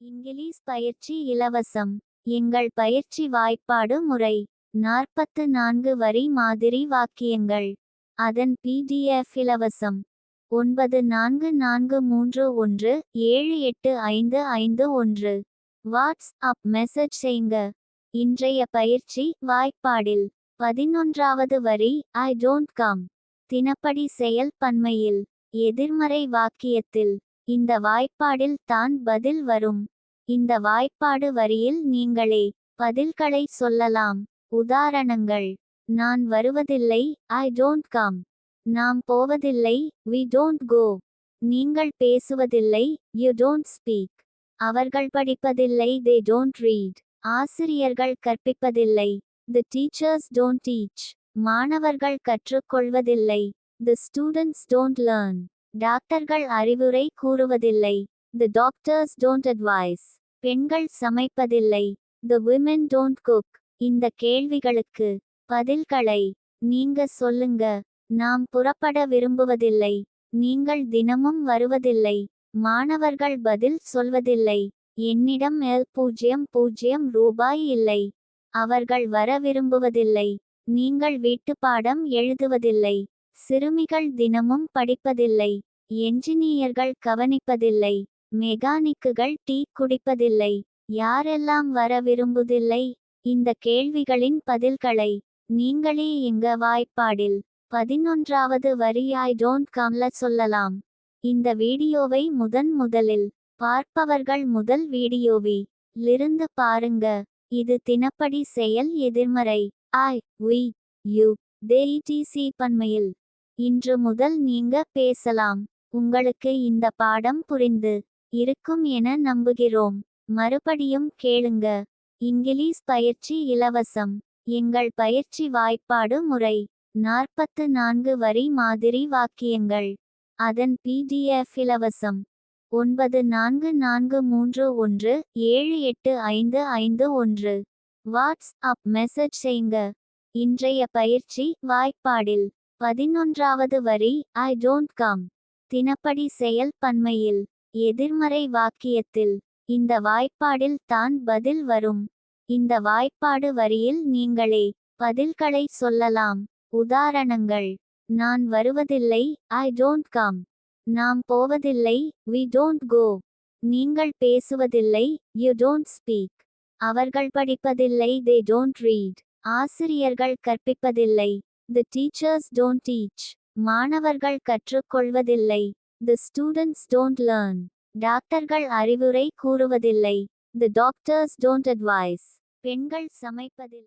English பயிற்சி இலவசம். எங்கள் பயிற்சி வாய்ப்பாடு முறை. நாற்பத்து நான்கு வரி மாதிரி வாக்கியங்கள். அதன் பிடிஎஃப் இலவசம். ஒன்பது நான்கு நான்கு மூன்று ஒன்று ஏழு எட்டு ஐந்து ஐந்து ஒன்று. வாட்ஸ் அப் மெசேஜ் செய்ங்க. இன்றைய பயிற்சி வாய்ப்பாடில். பதினொன்றாவது வரி ஐ டோன்ட் கம் தினப்படி செயல் பன்மையில். எதிர்மறை வாக்கியத்தில். இந்த வாய்ப்பாடில் தான் பதில் வரும். இந்த வாய்ப்பாடு வரியில் நீங்களே பதில்களை சொல்லலாம். உதாரணங்கள். நான் வருவதில்லை ஐ டோன்ட் கம் நாம் போவதில்லை வி டோன்ட் கோ நீங்கள் பேசுவதில்லை யூ டோன்ட் ஸ்பீக் அவர்கள் படிப்பதில்லை தே டோன்ட் ரீட் ஆசிரியர்கள் கற்பிப்பதில்லை தி டீச்சர்ஸ் டோன்ட் டீச் மாணவர்கள் கற்றுக்கொள்வதில்லை தி ஸ்டூடெண்ட்ஸ் டோன்ட் லேர்ன் டாக்டர்கள் அறிவுரை கூறுவதில்லை. தி டாக்டர்ஸ் டோன்ட் அட்வைஸ் பெண்கள் சமைப்பதில்லை. தி விமென் டோன்ட் குக் இந்த கேள்விகளுக்கு பதில்களை நீங்க சொல்லுங்க. நாம் புறப்பட விரும்புவதில்லை. நீங்கள் தினமும் வருவதில்லை. மாணவர்கள் பதில் சொல்வதில்லை. என்னிடம் எல் பூஜ்ஜியம் பூஜ்ஜியம் ரூபாய் இல்லை. அவர்கள் வர விரும்புவதில்லை. நீங்கள் வீட்டுப்பாடம் எழுதுவதில்லை. சிறுமிகள் தினமும் படிப்பதில்லை என்ஜினியர்கள் கவனிப்பதில்லை மெக்கானிக்குகள் டீ குடிப்பதில்லை யாரெல்லாம் வர விரும்புதில்லை இந்த கேள்விகளின் பதில்களை நீங்களே எங்க வாய்ப்பாடில் பதினொன்றாவது வரி ஐ டோன்ட் கம்ல சொல்லலாம். இந்த வீடியோவை முதன் முதலில் பார்ப்பவர்கள் முதல் வீடியோவி லிருந்து பாருங்க இது தினப்படி செயல் எதிர்மறை ஐ வி யு தேஇடிசி பன்மையில் இன்று முதல் நீங்க பேசலாம். உங்களுக்கு இந்த பாடம் புரிந்து இருக்கும் என நம்புகிறோம். மறுபடியும் கேளுங்க. இங்கிலீஷ் பயிற்சி இலவசம். எங்கள் பயிற்சி வாய்ப்பாடு முறை. நாற்பத்து நான்கு வரி மாதிரி வாக்கியங்கள். அதன் பிடிஎஃப் இலவசம். ஒன்பது நான்கு நான்கு மூன்று ஒன்று ஏழு எட்டு ஐந்து ஐந்து ஒன்று. வாட்ஸ் அப் மெசேஜ் செய்யுங்க இன்றைய பயிற்சி வாய்ப்பாடில். பதினொன்றாவது வரி ஐ டோன்ட் கம் தினப்படி செயல் பன்மையில் எதிர்மறை வாக்கியத்தில் இந்த வாய்ப்பாடில் தான் பதில் வரும். இந்த வாய்ப்பாடு வரியில் நீங்களே பதில்களை சொல்லலாம். உதாரணங்கள் நான் வருவதில்லை ஐ டோன்ட் கம் நாம் போவதில்லை வி டோன்ட் கோ நீங்கள் பேசுவதில்லை யூ டோன்ட் ஸ்பீக் அவர்கள் படிப்பதில்லை தே டோன்ட் ரீட் ஆசிரியர்கள் கற்பிப்பதில்லை. தி டீச்சர்ஸ் டோன்ட் டீச் மாணவர்கள் கற்றுக்கொள்வதில்லை. தி ஸ்டூடெண்ட்ஸ் டோன்ட் லேர்ன் டாக்டர்கள் அறிவுரை கூறுவதில்லை. தி டாக்டர்ஸ் டோன்ட் அட்வைஸ் பெண்கள் சமைப்பதில்